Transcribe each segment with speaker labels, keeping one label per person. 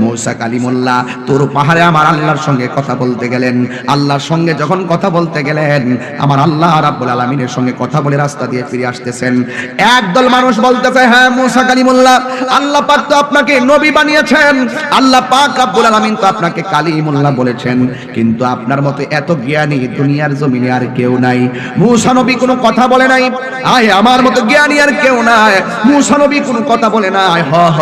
Speaker 1: মৌসা কালিমুল্লাহ, তোর পাহাড়ে আমার আল্লাহর সঙ্গে কথা বলতে গেলেন। আল্লাহর সঙ্গে যখন কথা বলতে গেলেন, আমার আল্লাহ রাব্বুল আলামিনের সঙ্গে কথা বলে রাস্তা দিয়ে ফিরে আসতেছেন। একদল মানুষ বলতেছে হ্যাঁ মৌসা কালিমুল্লাহ, আল্লাহ পাক তো আপনাকে নবী বানিয়েছেন। আল্লাহ পাক রাব্বুল আলামিন তো আপনাকে কালিমুল্লাহ বলেছেন। কিন্তু আপনার মতো এত জ্ঞানী দুনিয়ার জমিনে আর কেউ নাই। মূসা নবী কোনো কথা বলে নাই। আয়, আমার মতো জ্ঞানী আর কেউ নাই। মূসা নবী কোনো কথা বলে নাই। হ হ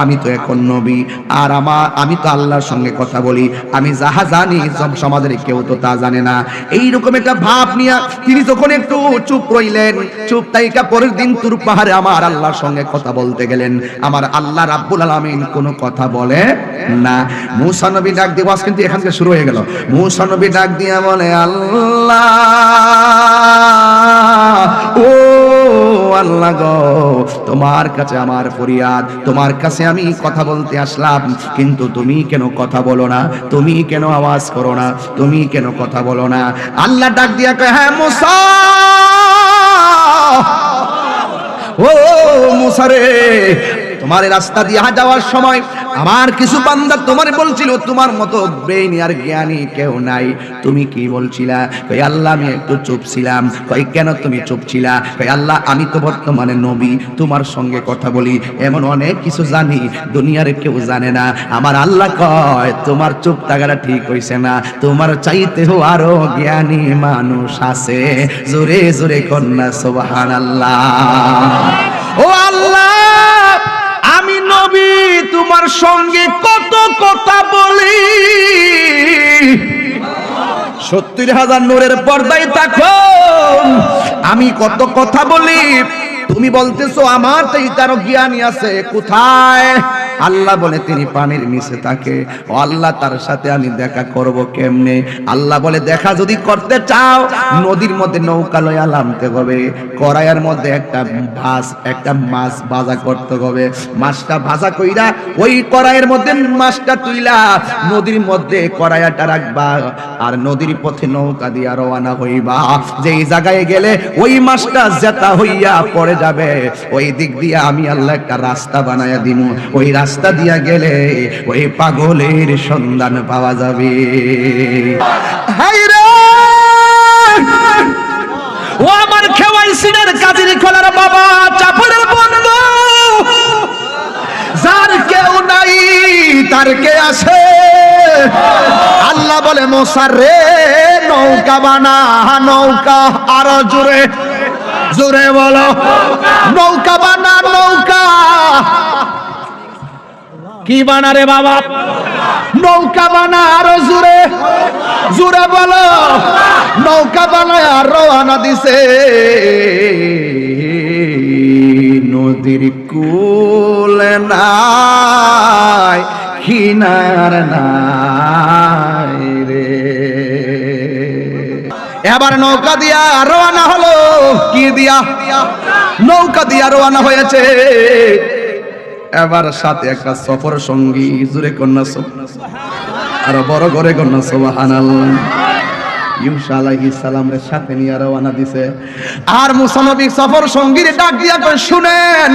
Speaker 1: আমি তো এখন নবী। আর আমার আমি তো আল্লাহর সঙ্গে কথা বলি। আমি যাহা জানি, সব সমাজের কেউ তো তা জানে না। এইরকম একটা ভাব নিয়ে তিনি যখন একটু চুপ রইলেন, চুপ তাইকা পরের দিন তুর পাহাড়ে আমার আল্লাহর সঙ্গে কথা বলতে গেলেন। আমার আল্লাহ রাব্বুল আলামিন কোনো কথা বলে না। মূসা নবী ডাক দিয়ে ওয়াজ কিন্তু এখান থেকে শুরু হয়ে গেল। মূসা নবী ডাক দিয়ে বলে, আল্লাহ, ও আল্লাহ গো, তোমার কাছে আমার ফরিয়াদ, তোমার কাছে আমি কথা বলতে আসলাম, কিন্তু তুমি কেন কথা বলো না? তুমি কেন আওয়াজ করো না? তুমি কেন কথা বলো না? আল্লাহ ডাক দিয়া কয় হ্যাঁ মুসা। ও মুসারে তোমার রাস্তা দিয়ে যাওয়ার সময় আমার কিছু বান্দা তোমার বলছিল, তোমার মতো ব্রেইন আর জ্ঞানী কেউ নাই। তুমি কি বলছিলা? কই আল্লাহ, আমি একটু চুপ ছিলাম। কই কেন তুমি চুপ ছিলা? কই আল্লাহ, আমি তো বর্তমানে নবী, তোমার সঙ্গে কথা বলি, এমন অনেক কিছু জানি, দুনিয়ার কেউ জানে না। আমার আল্লাহ কয়, তোমার চুপ থাকাটা ঠিক হইছে না, তোমার চাইতেও আরও জ্ঞানী মানুষ আছে। জোরে জোরে কন্যা, সুবহানাল্লাহ। ও আল্লাহ! আমি তোমার সঙ্গে কত কথা বলি? সত্তর হাজার নূরের পর্দায় থাকো। আমি কত কথা বলি? তুমি বলতেছো, আমার তো তারও জ্ঞানী আছে, কোথায়? আল্লাহ বলে, তিনি পানির নিচে থাকে। ও আল্লাহ, তার সাথে আমি দেখা করব কেমনে? আল্লাহ বলে, দেখা যদি করতে চাও, নদীর মধ্যে নৌকা লয়া নামতে হবে। কড়াইয়ের মধ্যে একটা ভাস একটা মাছ ভাজা করতে হবে। মাছটা ভাজা কইরা ওই কড়াইয়ের মধ্যে মাছটা তুইলা, নদীর মধ্যে কড়াইয়াটা রাখবা আর নদীর পথে নৌকা দিয়া রওনা হইবা। যেই জায়গায় গেলে ওই মাছটা জেতা হইয়া পড়ে যাবে। ওই দিক দিয়ে আমি আল্লাহ একটা রাস্তা বানায়া দিমু। ওই রাস্তা দিয়া গেলে ওই পাগলের সন্ধান পাওয়া যাবে। ও আমার খেওয়াই সিনের খোলার বাবা, চাপড়ের বন্ধু। যার কেউ নাই, তার কে আছে? আল্লাহ বলে, মোসার রে, নৌকা বানা, নৌকা আরও জোরে। জোরে বলো। নৌকা বানা নৌকা। কি বানা রে বাবা? নৌকা বানা আরও জোরে। জোরে বলো। নৌকা বানায় আর রওনা দিছে। নদীর কুল নাই, কিনার নাই। এবার নৌকা দিয়া রওনা হলো। কি দিয়া? নৌকা দিয়া রওনা হয়েছে। এবার সাথে একটা সফর সঙ্গী, জুড়ে কন্যা আর বড় করে কন্যা, সুবহানাল্লাহ। সাথে দিছে। আর সফর শুনেন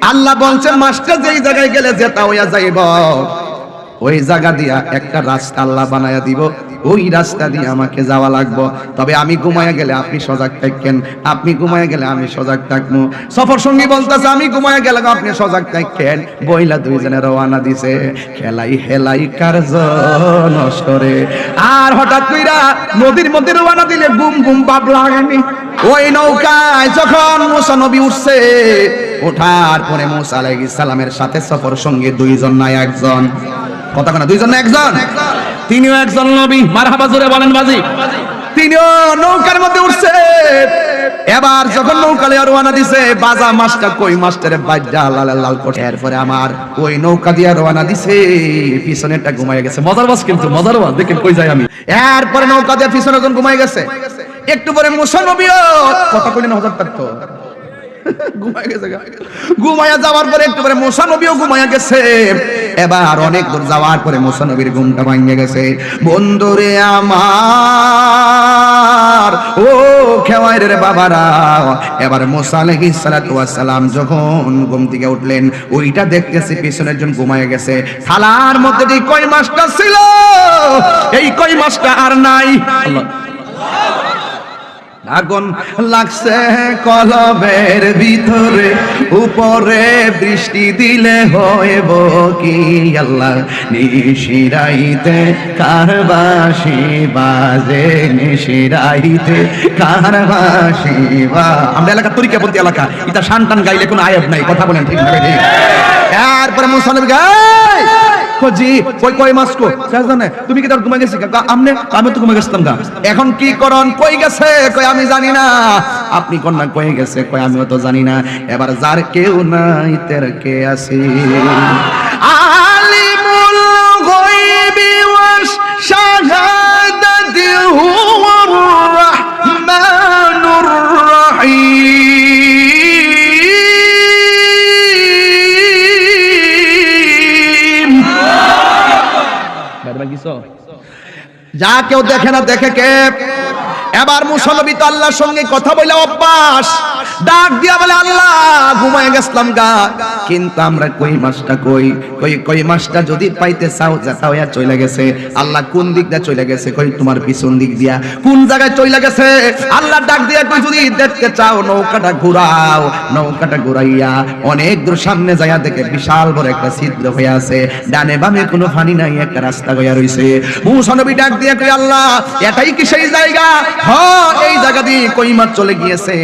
Speaker 1: আল্লাহ বলছেন মাছটা যেই জায়গায় গেলে যেটা হইয়া যাইব। ওই জায়গা দিয়া একটা রাস্তা আল্লাহ বানায়া দিব। ওই রাস্তা দিয়ে আমাকে যাওয়া লাগবো। তবে আমি ঘুমায়া গেলে আপনি সজাগ থাকেন আপনি ঘুমায়া গেলে আমি সজাগ থাকব। সফর সঙ্গী বলতেছে, আমি ঘুমায়া গেলে আপনি সজাগ থাকেন বইলা দুইজনে রওনা দিছে। খেলাই হেলাই কার্য নষ্ট রে আর হঠাৎ কইরা নদীর মধ্যে রওনা দিলে গুম গুম বাপ লাগেনি। ওই নৌকায় যখন মুসা নবী উঠছে ওঠার পরে মুসা আলাইহিস সালামের সাথে সফর সঙ্গে দুইজন নাই একজন। কথা না দুইজন একজন? তিনিও একজন নবী মারহাবা জোরে বলেন বাজি। তিনিও নৌকার মধ্যে উঠছে। এবার যখন নৌকা লিয়া রওনা দিছে বাজা মাছটা কই বাজ্জা লাল লাল করে এরপরে আমার ওই নৌকা দিয়া রওনা দিছে পিছনেরটা ঘুমায় গেছে। মজার বাস কিন্তু মজার বাস দেখেন কই যাই আমি। এরপরে নৌকা দিয়া পিছনে জন ঘুমায় গেছে একটু পরে মুসা কথা কইলেন হজর থাকতো ঘুমায় ঘুমায়া যাওয়ার পরে একটু পরে মোসা নবীও ঘুমায়া গেছে। এবার অনেক দূর যাওয়ার পরে মুসা নবীর ঘুমটা ভাঙে গেছে। বন্ধুরে আমার, ও রে বাবারা, এবার মুসা সালাতু সালাম যখন ঘুম থেকে উঠলেন ওইটা দেখতেছে পিছনের জন ঘুমায় গেছে। থালার মধ্যে যে কই মাছটা ছিল, এই কই মাছটা আর নাই। আল্লাহ। আগুন লাগছে কলবের ভিতরে, উপরে বৃষ্টি দিলে হইব কি আল্লাহ? নিশিরাইতে কারবাসি বাজে, নিশিরাইতে কারবাসি বা আমরা এলাকা তরিকা বলতে এলাকা, এটা শান টান গাইলে কোনো আয়াত নাই, কথা বলেন ঠিক না ঠিক তারপরে মুসানবী গাই খোঁজি কই কই মাস কো? জানে তুমি কি তার ঘুমা গেছি? কা আমনে? আমি তো ঘুমা এখন কি করন কই গেছে? কই, আমি জানি না। আপনি কোন না কই গেছে? কই তো জানি না। এবার যার কেউ নাই, তের কে আছে? আলিমুল গায়বি যা কেউ দেখে না দেখে কে? এবার মুসলবি তো আল্লাহর সঙ্গে কথা বলে অভ্যাস। ডাক দিয়া বলে, আল্লাহ, ঘুমায় গেছিলাম গা। কিন্তু আমরা কই মাসটা কই? কই কই মাসটা যদি পাইতে চাও, যেটা হইয়া চলে গেছে। আল্লাহ কোন দিক দিয়া চলে গেছে? কই তোমার পিছন দিক দিয়া। কোন জায়গায় চলে গেছে? আল্লাহ ডাক দিয়া কই যদি দেখতে চাও, নৌকাটা ঘুরাও, নৌকাটা ঘুরাইয়া অনেক দূর সামনে যাইয়া দেখে বিশাল বড় একটা ছিদ্র হয়ে আছে। ডানে বামে কোনো পানি নাই, একটা রাস্তা হইয়া রইছে। মুসা নবী ডাক দিয়া কই আল্লাহ, এটাই কি সেই জায়গা? হ্যাঁ এই জায়গা দিয়ে কই মাছ চলে গিয়েছে?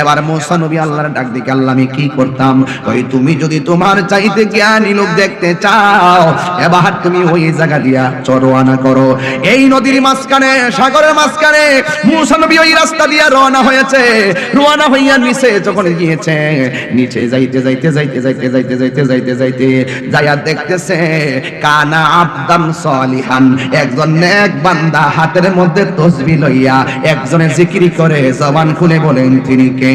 Speaker 1: এবার মুসা নবী আল্লাহর ডাক দিকে আল্লাহ, আমি কি করতাম? ওই তুমি যদি তোমার চাইতে জ্ঞানী লোক দেখতে চাও, এবার তুমি ওই জায়গা দিয়া চরোয়ানা করো। এই নদীর মাঝখানে, সাগরের মাঝখানে মুসা নবী ওই রাস্তা দিয়া রওনা হয়েছে। রওনা হইয়া নিচে যখন গিয়েছে, নিচে যাইতে যাইতে যাইতে যাইতে যাইতে যাইতে যাইতে যাইতে যাইয়া দেখতেছে কানা আবদান সলিহান। একজন নেক বান্দা হাতের মধ্যে তসবি লইয়া একজনে জিকিরি করে, জবান খুলে বলেন, তিনি কে?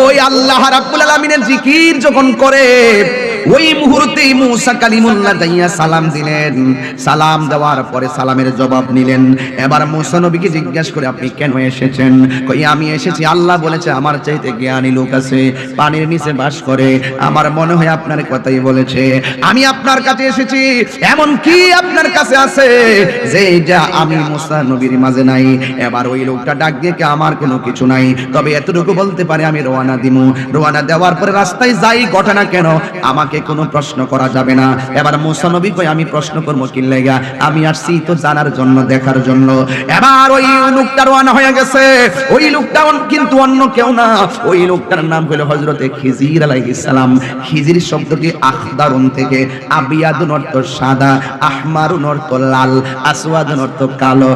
Speaker 1: ওই আল্লাহ রাব্বুল আলামিনের জিকির যখন করে ওই মুহূর্তে মুসা কালিমুল্লাহ যাইয়া সালাম দিলেন। সালাম দেওয়ার পরে সালামের জবাব নিলেন। এবার মুসা নবীকে জিজ্ঞেস করে, আপনি কেন এসেছেন? কই, আমি এসেছি। আল্লাহ বলেছে, আমার চাইতে জ্ঞানী লোক আছে। পানির নিচে বাস করে। আমার মনে হয় আপনার কথাই বলেছে। আমি আপনার কাছে এসেছি। এমন কি আপনার কাছে আছে? যে যা আমি মুসা নবীর মাঝে নাই। এবার ওই লোকটা ডাক দিয়ে কি, আমার কোনো কিছু নাই। তবে এতটুকু বলতে পারে, আমি রওনা দিমু। রওনা দেওয়ার পরে রাস্তায় যাই, ঘটনা কেন? আমাকে কোনো প্রশ্ন করা যাবে না। এবার মুসা নবী কই আমি প্রশ্ন করব কি লেগা? আমি আসছি তো জানার জন্য, দেখার জন্য। এবার ওই লোকটা রওনা হয়ে গেছে। ওই লোকটা কিন্তু অন্য কেউ না। ওই লোকটার নাম হলো হযরতে খিজির আলাইহিস সালাম। খিজির শব্দটি আখদারুন থেকে, আবিয়াদুন অর্থ সাদা, আহমারুন অর্থ লাল, আসওয়াদুন অর্থ কালো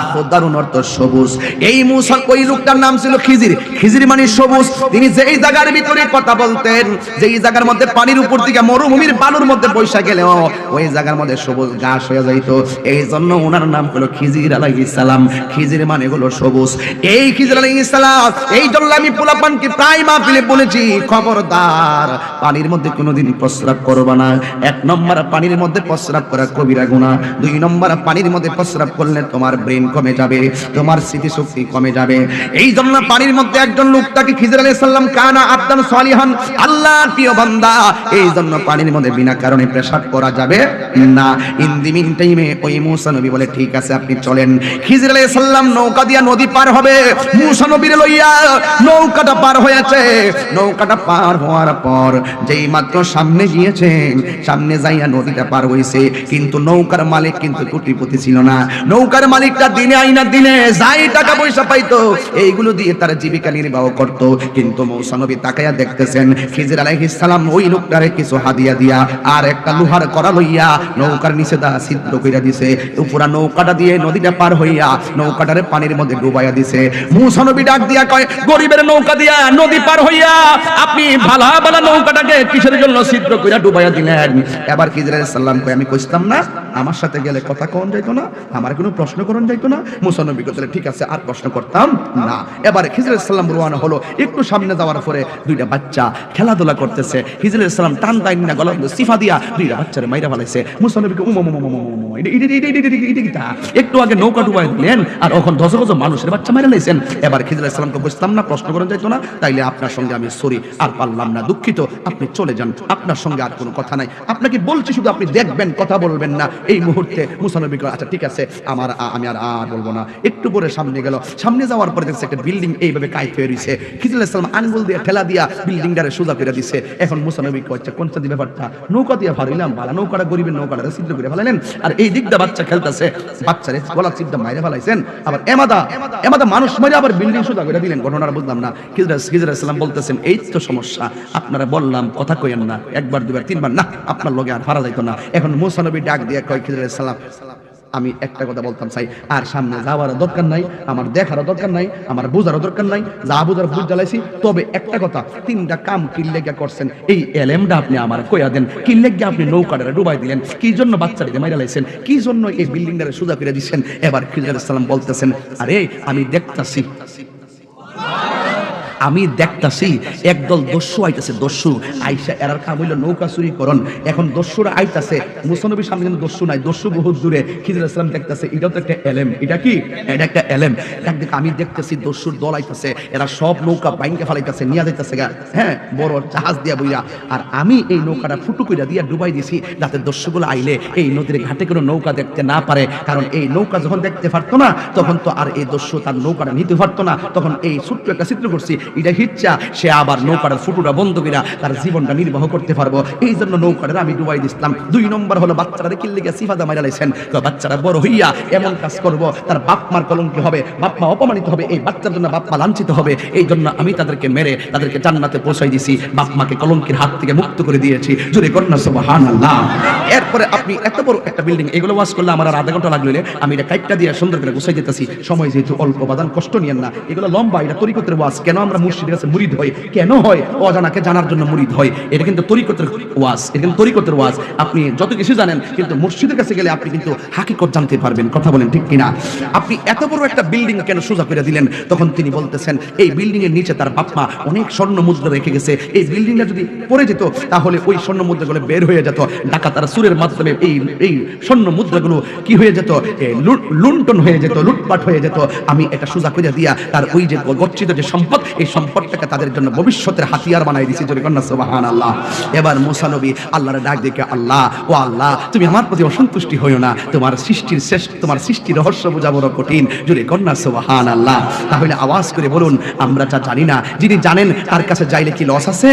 Speaker 1: আখদারুন অর্থ সবুজ। এই মুসা, ওই লোকটার নাম ছিল খিজির। খিজির মানে সবুজ। তিনি যেই জায়গার ভিতরে কথা বলতেন, যেই জায়গার মধ্যে পানির উপর থেকে মরুভূমির বালুর মধ্যে বৈশা গেলেও ওই জায়গার মধ্যে সবুজ ঘাস হয়ে যাইত। এই জন্য ওনার নাম হলো খিজির আলাইহিস সালাম। খিজির মানে হলো সবুজ। এই খিজির আলাইহিস সালাম এই জন্য আমি পোলাপানকে প্রায় মাহফিলে বলেছি খবরদার পানির মধ্যে কোনোদিন প্রস্রাব করবা না। এক নম্বর পানির মধ্যে প্রস্রাব করা কবিরা গুণা দুই নম্বর পানির মধ্যে প্রস্রাব করলে তোমার ব্রেন কমে যাবে তোমার স্মৃতিশক্তি কমে যাবে। এই জন্য পানির মধ্যে একজন লোকটাকে খিজির আলাইহিস সালাম কানা আবদান সালিহান আল্লাহর প্রিয় বান্দা এই জন্য পানির মধ্যে বিনা কারণে পেশাব করা যাবে না। ইন দি মিন টাইমে ওই মুসা নবী বলে, ঠিক আছে, আপনি চলেন। খিজির আলাইহিস সালাম নৌকা দিয়া নদী পার হবে। মুসা নবীর লইয়া নৌকাটা পার হয়েছে। নৌকাটা পার হওয়ার পর যেই মাত্র সামনে গিয়েছেন, সামনে যাইয়া নদীটা পার হইছে। কিন্তু নৌকার মালিক কিন্তু কোটিপতি ছিল না। নৌকার মালিকটা দিনে আইনা দিনে যাই টাকা পয়সা পাইতো, এইগুলো দিয়ে তার জীবিকা নির্বাহ করত। কিন্তু মৌসা নবী তাকাইয়া দেখতেছেন, খিজির আলাইহিস সালাম ওই লোকটারে কিছু হাদিয়া দিয়া, আর একটা লোহার করা লইয়া নৌকার নিচে দা ছিদ্র কইরা দিছে। পুরা নৌকাটা দিয়ে নদীটা পার হইয়া নৌকাটারে পানির মধ্যে ডুবাইয়া দিছে। মৌসা নবী ডাক দিয়া কয়, গরিবের নৌকা দিয়া নদী পার হইয়া আপনি ভালা ভালা নৌকাটাকে কিসের জন্য সিদ্ধ কইরা ডুবাইয়া দিলেন? এবার কিজরাইল সাল্লাম কয়, আমি কইতাম না আমার সাথে গেলে কথা কন যাইতো না, আমার কোনো প্রশ্ন করন যাইতো না। মুসানবী কথা ঠিক আছে, আর প্রশ্ন করতাম না। এবারে খিজর ইসলাম রোয়ানা হলো, একটু সামনে যাওয়ার পরে দুইটা বাচ্চা খেলাধুলা করতেছে। খিজর ইসলাম টান টাইন না গলা সিফা দিয়া দুইটা বাচ্চারে মাইরা ফেলাইছে। মুসানবীকে উম একটু আগে নৌকা ডুবাই দিলেন আর ওখান ধস মানুষের বাচ্চা মাইরা লাইছেন। এবার খিজর ইসলামকে বুঝতাম না, প্রশ্ন করেন যাইতো না, তাইলে আপনার সঙ্গে আমি সরি, আর পারলাম না। দুঃখিত, আপনি চলে যান, আপনার সঙ্গে আর কোনো কথা নাই। আপনাকে বলছি শুধু আপনি দেখবেন, কথা বলবেন না। এই মুহূর্তে মুসানবী আচ্ছা ঠিক আছে, আমার, আমি আর আর বলব না। একটু পরে সামনে গেল। সামনে যাওয়ার পরে দেখছে একটা বিল্ডিং এইভাবে হয়ে রয়েছে। খিজুল ইসলাম আঙ্গুল দিয়ে ঠেলা দিয়া বিল্ডিংটারে সোজা করে দিছে। এখন মুসানবী কচ্ছে কোন সাদি ব্যাপারটা? নৌকা দিয়ে ফারিলাম বালা, নৌকাটা গরিবের নৌকাটা সিদ্ধ করে ফেলালেন আর এই দিকটা বাচ্চা খেলতেছে। বাচ্চারে গলা চিপটা মাইরে ফেলাইছেন। আবার এমাদা এমাদা মানুষ মারে আবার বিল্ডিং সোজা করে দিলেন। ঘটনাটা বুঝলাম না। খিজুল খিজুল ইসলাম বলতেছেন, এই তো সমস্যা, আপনারা বললাম, কথা কইেন না। একবার, দুবার, তিনবার, না, আপনার লগে আর ফারা যাইতো না। এখন মুসানবী ডাক দিয়ে আমি একটা কথা বলতাম চাই আর সামনে যাওয়ারও দরকার নাই, আমার দেখারও দরকার নাই, আমার বোঝারও দরকার নাই, যা বোঝার বুঝ জ্বালাইছি। তবে একটা কথা, তিনটা কাম কিল্লেগা করছেন? এই এলেমটা আপনি আমার কইয়া দেন। কিল্লেগা আপনি নৌকাটারে ডুবাই দিলেন? কি জন্য বাচ্চাটিকে মাইরা লাইছেন? কি জন্য এই বিল্ডিংটারে সোজা করে দিচ্ছেন এবার খিজার সালাম বলতেছেন, আরে, আমি দেখতাছি। আমি দেখতাছি একদল দস্যু আইতাছে, দস্যু। আইসা এরার কাম হইল নৌকা চুরি করন এখন দস্যুরা আইতাছে, মুসনবীর সামনে কিন্তু দস্যু নাই, দস্যু বহুত দূরে। খিজুর ইসলাম দেখতাছে, এটাও তো একটা এলেম। এটা কি? এটা একটা এলেম। একদিক আমি দেখতেছি দস্যুর দল আইতাছে, এরা সব নৌকা বাইঙ্কে ফালাইতাছে, নিয়ে যাইতাছে গা। হ্যাঁ বড় জাহাজ দিয়া বইয়া আর আমি এই নৌকাটা ফুটু কইরা দিয়া ডুবাই দিছি, যাতে দস্যুগুলো আইলে এই নদীর ঘাটে কোনো নৌকা দেখতে না পারে। কারণ এই নৌকা যখন দেখতে পারতো না, তখন তো আর এই দস্যু তার নৌকাটা নিতে পারতো না। তখন এই ছোট্ট একটা চিত্র করছি এটা হিচ্ছা। সে আবার নৌকাটার ফুটুটা বন্ধ কইরা তার জীবনটা নির্বাহ করতে পারব। এই জন্য নৌকাটা আমি ডুবাই দিছিলাম। দুই নম্বর হলো বাচ্চারা কিল্লে গিয়ে সিফাদা মারা লাইছেন তো বাচ্চারা বড় হইয়া এমন কাজ করব, তার বাপ মার কলঙ্কি হবে। বাপ মা অপমানিত হবে, এই বাচ্চার জন্য বাপ মা লাঞ্ছিত হবে। এই জন্য আমি তাদেরকে মেরে তাদেরকে জান্নাতে পৌঁছাই দিছি। বাপ মাকে কলঙ্কির হাত থেকে মুক্ত করে দিয়েছি। জোরে কন্যা সুবহানাল্লাহ। এরপরে আপনি এত বড় একটা বিল্ডিং এগুলো ওয়াশ করলে আমার আধা ঘণ্টা লাগল আমি এটা কাইটটা দিয়ে সুন্দর করে গুছাই দিতেছি। সময় যেহেতু অল্প বাদান কষ্ট নিয়েন না। এগুলো লম্বা, এটা তরিকতের ওয়াশ। কেন আমরা মুর্শিদের কাছে মুরিদ হই কেন হয়? অজানাকে জানার জন্য মুরিদ হয়। এটা কিন্তু তরিকতের ওয়াজ। এটা কিন্তু তরিকতের ওয়াজ। আপনি যত কিছু জানেন, কিন্তু মুর্শিদের কাছে গেলে আপনি কিন্তু হাকিকত জানতে পারবেন। কথা বলেন ঠিক কিনা? আপনি এত বড় একটা বিল্ডিং কেন সোজা করে দিলেন? তখন তিনি বলতেছেন, এই বিল্ডিং এর নিচে তার বাপমা অনেক স্বর্ণ মুদ্রা রেখে গেছে। এই বিল্ডিংটা যদি পড়ে যেত, তাহলে ওই স্বর্ণ মুদ্রাগুলো বের হয়ে যেত। ডাকা ডাকাতার সুরের মাধ্যমে এই এই স্বর্ণ মুদ্রাগুলো কি হয়ে যেত? লুণ্ঠন হয়ে যেত, লুটপাট হয়ে যেত। আমি এটা সোজা করে দিয়া তার ওই যে গচ্ছিত যে সম্পদ এই সম্পদটাকে তাদের জন্য ভবিষ্যতের হাতিয়ার বানাই দিয়েছি জোরে কন্যা সুবাহান আল্লাহ এবার মুসানবী আল্লাহর ডাক দেখে, আল্লাহ, ও আল্লাহ, তুমি আমার প্রতি অসন্তুষ্টি হইও না। তোমার সৃষ্টির শ্রেষ্ঠ, তোমার সৃষ্টির রহস্য বোঝা বড় কঠিন। জোরে কন্যা সুবাহান আল্লাহ তাহলে আওয়াজ করে বলুন, আমরা যা জানি না, যিনি জানেন, তার কাছে যাইলে কি লস আছে?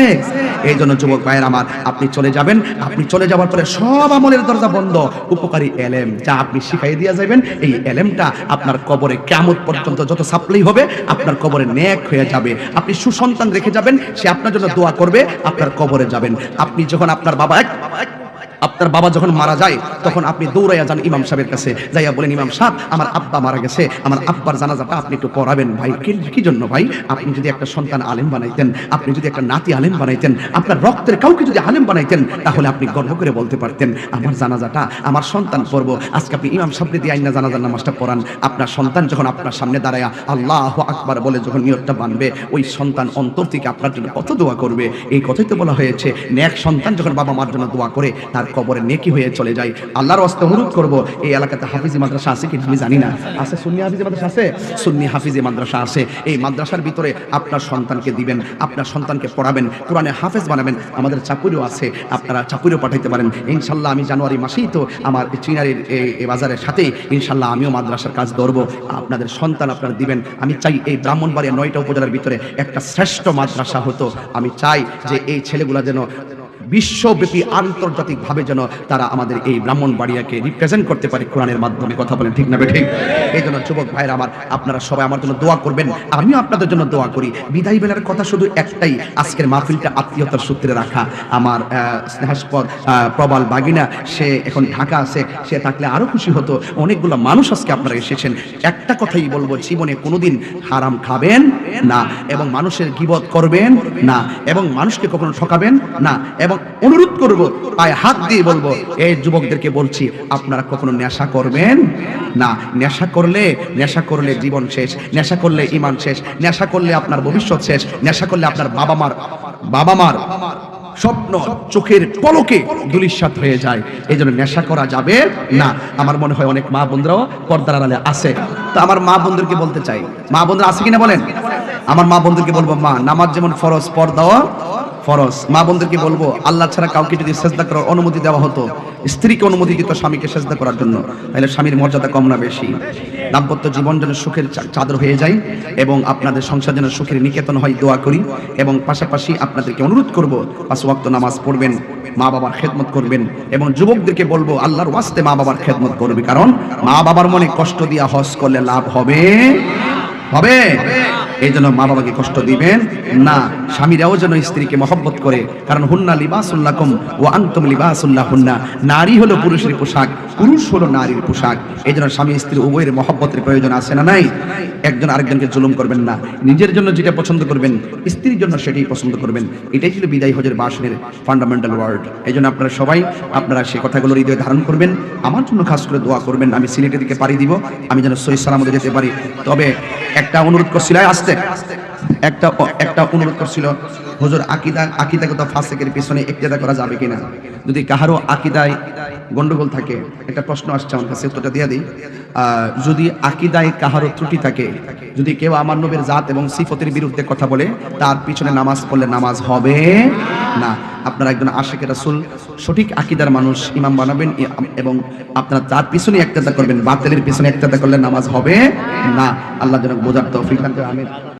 Speaker 1: এই জন্য যুবক ভাইয়ের আমার, আপনি চলে যাবেন। আপনি চলে যাওয়ার পরে সব আমলের দরজা বন্ধ। উপকারী এলেম যা আপনি শিখাই দিয়ে যাবেন এই এলেমটা আপনার কবরে কেমন পর্যন্ত যত সাপ্লাই হবে, আপনার কবরে নেক হয়ে যাবে। আপনি সুসন্তান রেখে যাবেন, সে আপনার জন্য দোয়া করবে, আপনার কবরে যাবেন। আপনি যখন আপনার বাবা এক আপনার বাবা যখন মারা যায়, তখন আপনি দৌড়াইয়া যান ইমাম সাহেবের কাছে। যাইয়া বলেন, ইমাম সাহেব, আমার আব্বা মারা গেছে। আমার আব্বার জানাজাটা আপনি একটু পড়াবেন ভাই। কি- জন্য ভাই? আপনি যদি একটা সন্তান আলেম বানাইতেন, আপনি যদি একটা নাতি আলেম বানাইতেন, আপনার রক্তের কাউকে যদি আলেম বানাইতেন, তাহলে আপনি গর্ব করে বলতে পারতেন, আমার জানাজাটা, আমার সন্তান পড়ব। আজকে আপনি ইমাম সাহেব দিয়ে আইনা জানাজার নামাজটা পড়ান। আপনার সন্তান যখন আপনার সামনে দাঁড়ায় আল্লাহ আকবার বলে যখন নিয়তটা বানবে, ওই সন্তান অন্তর থেকে আপনার জন্য কত দোয়া করবে? এই কথাই তো বলা হয়েছে, নেক সন্তান যখন বাবা মার জন্য দোয়া করে, তার কবরে নেকি হয়ে চলে যায় আল্লাহর হস্তে অনুরোধ করব। এই এলাকাতে হাফিজি মাদ্রাসা আছে কি আমি জানি না। আছে সুন্নি হাফিজি মাদ্রাসা আছে? সুন্নি হাফিজি মাদ্রাসা আছে। এই মাদ্রাসার ভিতরে আপনার সন্তানকে দিবেন, আপনার সন্তানকে পড়াবেন, কোরআনে হাফেজ বানাবেন। আমাদের চাকুরিও আছে, আপনারা চাকুরিও পাঠাইতে পারেন। ইনশাল্লাহ আমি জানুয়ারি মাসেই তো আমার চিনারির এই- এই বাজারের সাথে ইনশাল্লাহ আমিও মাদ্রাসার কাজ ধরবো। আপনাদের সন্তান আপনারা দিবেন। আমি চাই এই ব্রাহ্মণবাড়িয়া নয়টা উপজেলার ভিতরে একটা শ্রেষ্ঠ মাদ্রাসা হতো। আমি চাই যে এই ছেলেগুলা যেন বিশ্বব্যাপী আন্তর্জাতিকভাবে যেন তারা আমাদের এই ব্রাহ্মণবাড়িয়াকে রিপ্রেজেন্ট করতে পারে কোরআনের মাধ্যমে কথা বলেন, ঠিক না ঠিক। এই জন্য যুবক ভাইরা আমার, আপনারা সবাই আমার জন্য দোয়া করবেন। আমিও আপনাদের জন্য দোয়া করি। বিদায় বেলার কথা শুধু একটাই, আজকের মাহফিলটা আত্মীয়তার সূত্রে রাখা। আমার স্নেহাস্পদ প্রবাল বাগিনা, সে এখন ঢাকা আছে, সে থাকলে আরও খুশি হতো। অনেকগুলো মানুষ আজকে আপনারা এসেছেন। একটা কথাই বলব, জীবনে কোনোদিন হারাম খাবেন না, এবং মানুষের গিবত করবেন না, এবং মানুষকে কখনো ঠকাবেন না, এবং অনুরোধ করব, পায়ে হাত দিয়ে বলব, এই যুবকদেরকে বলছি, আপনারা কখনো নেশা করবেন? না, নেশা করলে নেশা করলে জীবন শেষ, নেশা করলে ইমান শেষ, নেশা করলে আপনার ভবিষ্যৎ শেষ, নেশা করলে আপনার বাবা মার বাবা মার স্বপ্ন, চোখের পলকে দুলিশ্বাত হয়ে যায়। এই জন্য নেশা করা যাবে? না, আমার মনে হয় অনেক মা বন্ধুরাও পর্দার আড়ালে আছে। তো আমার মা বন্ধুদেরকে বলতে চাই। মা বন্ধুরা আছে কিনা বলেন? আমার মা বন্ধুদেরকে বলব, মা, নামাজ যেমন ফরজ, পর্দাও ফরজ। মা বন্ধুদেরকে বলব, আল্লাহ ছাড়া কাউকে যদি সেজদা করার অনুমতি দেওয়া হতো, স্ত্রীকে অনুমতি দিত স্বামীকে সেজদা করার জন্য, তাহলে স্বামীর মর্যাদা কম না বেশি। দাম্পত্য জীবন যেন সুখের চাদর হয়ে যায় এবং আপনাদের সংসার যেন সুখের নিকেতন হয়, দোয়া করি এবং পাশাপাশি আপনাদেরকে অনুরোধ করব, পাঁচ ওয়াক্ত নামাজ পড়বেন, মা বাবার খেদমত করবেন এবং যুবকদেরকে বলব, আল্লাহর ওয়াস্তে মা বাবার খেদমত করবে, কারণ মা বাবার মনে কষ্ট দিয়া হজ করলে লাভ হবে। হবে। এই জন্য মা বাবাকে কষ্ট দিবেন না। স্বামীরাও যেন স্ত্রীকে মহব্বত করে। কারণ হুন্না লিবাসুল্লাকুম ও আন্তম লিবাসুল্লাহ হুন্না নারী হলো পুরুষের পোশাক, পুরুষ হলো নারীর পোশাক। এই জন্য স্বামী স্ত্রী উভয়ের মহব্বতের প্রয়োজন আছে না নাই? একজন আরেকজনকে জুলুম করবেন না। নিজের জন্য যেটা পছন্দ করবেন, স্ত্রীর জন্য সেটাই পছন্দ করবেন। এটাই ছিল বিদায় হজের বাসনের ফান্ডামেন্টাল ওয়ার্ড এই জন্য আপনারা সবাই, আপনারা সে কথাগুলো হৃদয়ে ধারণ করবেন। আমার জন্য খাস করে দোয়া করবেন। আমি সিলেটের দিকে পাড়ি দিব। আমি যেন সই সালামতে যেতে পারি। তবে একটা অনুরোধ করছিল এই আসতে। একটা একটা অনুরোধ করছিল, হুজুর, আকিদা, আকিদাগত ফাসেকের পিছনে ইক্তেদা করা যাবে কিনা? যদি কাহারও আকিদায় গন্ডগোল থাকে, একটা প্রশ্ন আসছে আমার কাছে, উত্তরটা দিয়ে দিই। যদি আকিদায় কাহারও ত্রুটি থাকে, যদি কেউ আমার নবীর জাত এবং সিফতের বিরুদ্ধে কথা বলে, তার পিছনে নামাজ পড়লে নামাজ হবে না। আপনারা একজন আশেখ রাসুল সঠিক আকিদার মানুষ ইমাম বানাবেন এবং আপনারা তার পিছনে একতাদা করবেন, বাতিলের পিছনে একতেদা করলে নামাজ হবে না আল্লাহ যেন বোঝার তৌফিক। আমিন